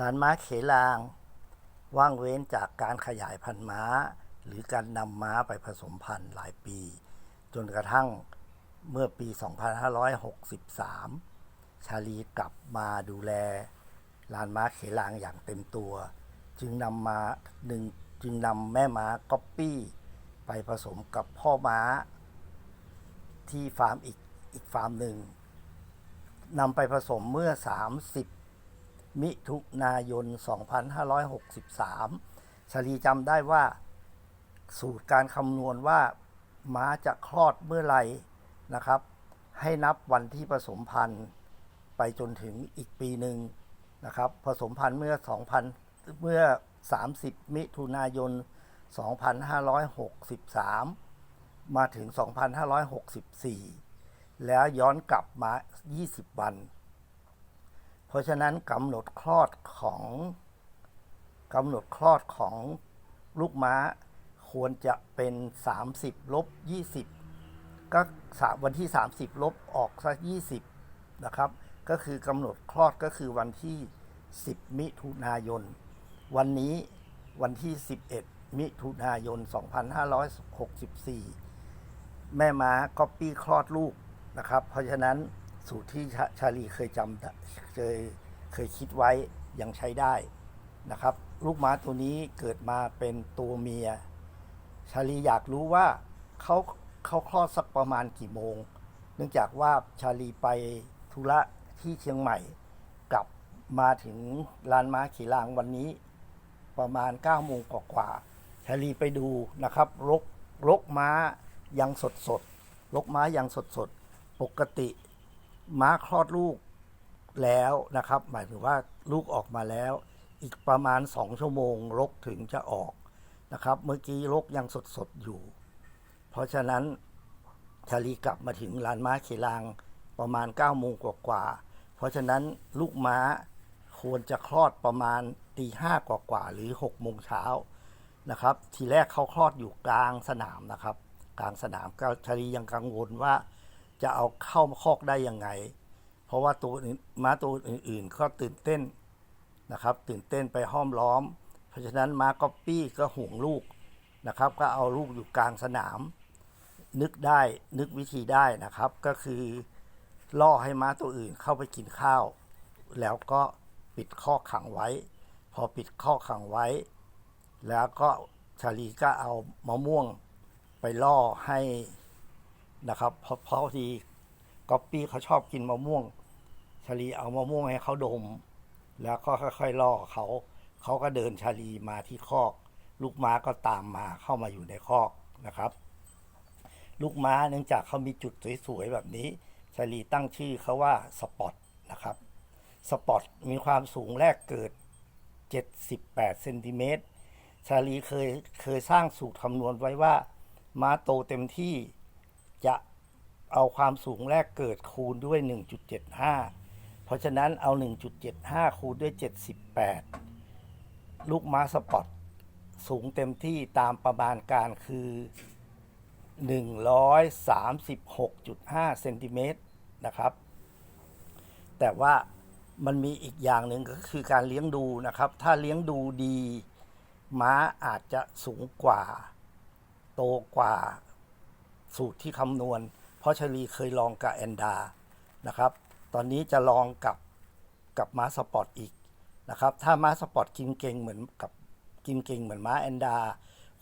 ลานม้าเขลาง ว่างเว้นจากการขยายพันธุ์ม้า หรือการนำม้าไปผสมพันธุ์หลายปี จนกระทั่งเมื่อปี 2563 ชาลีกลับมาดูแล ลานม้าเขลางอย่างเต็มตัว จึงนำมาหนึ่งจึงนำแม่ม้าก๊อปปี้ ไปผสมกับพ่อม้า ที่ฟาร์มอีกอีกฟาร์มหนึ่งนำไปผสมเมื่อ 30 มิถุนายน 2563 ชลีจำได้ว่าสูตรการคำนวณว่าม้าจะคลอดเมื่อไหร่นะครับ ให้นับวันที่ผสมพันธุ์ไปจนถึงอีกปีหนึ่งนะครับ ผสมพันธุ์เมื่อ 2,000 เมื่อ 30 มิถุนายน 2563 มาถึง 2564 แล้วย้อนกลับมา 20 วัน เพราะฉะนั้นกำหนดคลอดของกำหนดคลอดของลูกม้าควรจะเป็น 30ลบ20 ก็วันที่ 30ลบออกสัก20 นะครับ ก็คือกำหนดคลอดก็คือวันที่ 10 มิถุนายน วันนี้วันที่ 11 มิถุนายน 2564 แม่ม้าก็ปี้คลอดลูกนะครับ เพราะฉะนั้น สูตรที่ชาชาลีเคยจำเคยเคยคิดไว้ยังใช้ได้นะครับ ลูกม้าตัวนี้เกิดมาเป็นตัวเมีย ชาลีอยากรู้ว่าเขาเขาคลอดสักประมาณกี่โมง เนื่องจากว่าชาลีไปธุระที่เชียงใหม่ กลับมาถึงลานม้าขี่ลางวันนี้ ประมาณ9โมงกว่าๆชาลีไปดูนะครับรกรกม้ายังสดสดรกม้ายังสดสดปกติ ม้าคลอดลูกแล้วนะครับ หมายถึงว่าลูกออกมาแล้ว อีกประมาณ2ชั่วโมงรกถึงจะออกนะครับ เมื่อกี้รกยังสดสดๆอยู่ เพราะฉะนั้นชาลีกลับมาถึงลานม้าเขลางประมาณ9โมงกว่าๆเพราะฉะนั้นลูกม้าควรจะคลอดประมาณตีห้ากว่าๆหรือ6โมงเช้านะครับ ทีแรกเขาคลอดอยู่กลางสนามนะครับ กลางสนามก็ชาลียังกังวลว่า จะเอาเข้าคอกได้ยังไง เพราะว่าตัวม้าตัวอื่นๆ ก็ตื่นเต้นนะครับ ตื่นเต้นไปห้อมล้อม เพราะฉะนั้นม้าก๊อปปี้ก็ห่วงลูกนะครับ ก็เอาลูกอยู่กลางสนาม นึกได้นึกวิธีได้นะครับ ก็คือล่อให้ม้าตัวอื่นเข้าไปกินข้าว แล้วก็ปิดข้อกขังไว้ พอปิดข้อกขังไว้ แล้วก็ชาลีก็เอามะม่วงไปล่อให้ นะครับเพราะเพราะทีก๊อปปี้เขาชอบกินมะม่วงชาลีเอามะม่วงให้เขาดม แล้วก็ค่อยๆล่อเขา เขาก็เดินชาลีมาที่คอก ลูกม้าก็ตามมาเข้ามาอยู่ในคอกนะครับ ลูกม้าเนื่องจากเขามีจุดสวยๆแบบนี้ชาลีตั้งชื่อเขาว่าสปอตนะครับสปอตมีความสูงแรกเกิด 78เซนติเมตรชาลีเคยเคยสร้างสูตรคำนวณไว้ว่าม้าโตเต็มที่ จะเอาความสูงแรกเกิดคูณด้วย 1.75 เพราะฉะนั้นเอา 1.75 คูณด้วย 78 ลูกม้าสปอตสูงเต็มที่ตามประมาณการคือ 136.5 เซนติเมตรนะครับ แต่ว่ามันมีอีกอย่างหนึ่งก็คือการเลี้ยงดูนะครับ ถ้าเลี้ยงดูดี ม้าอาจจะสูงกว่า โตกว่า สูตรที่คำนวณ เพราะชลีเคยลองกับแอนดานะครับ ตอนนี้จะลองกับกับม้าสปอร์ตอีกนะครับ ถ้าม้าสปอร์ตกินเก่งเหมือนกับกินเก่งเหมือนม้าแอนดา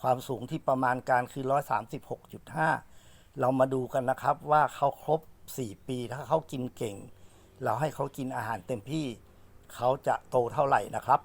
ความสูงที่ประมาณการคือ 136.5 เรามาดูกันนะครับว่าเขาครบ 4 ปีถ้าเขากินเก่ง เราให้เขากินอาหารเต็มที่ เขาจะโตเท่าไหร่นะครับ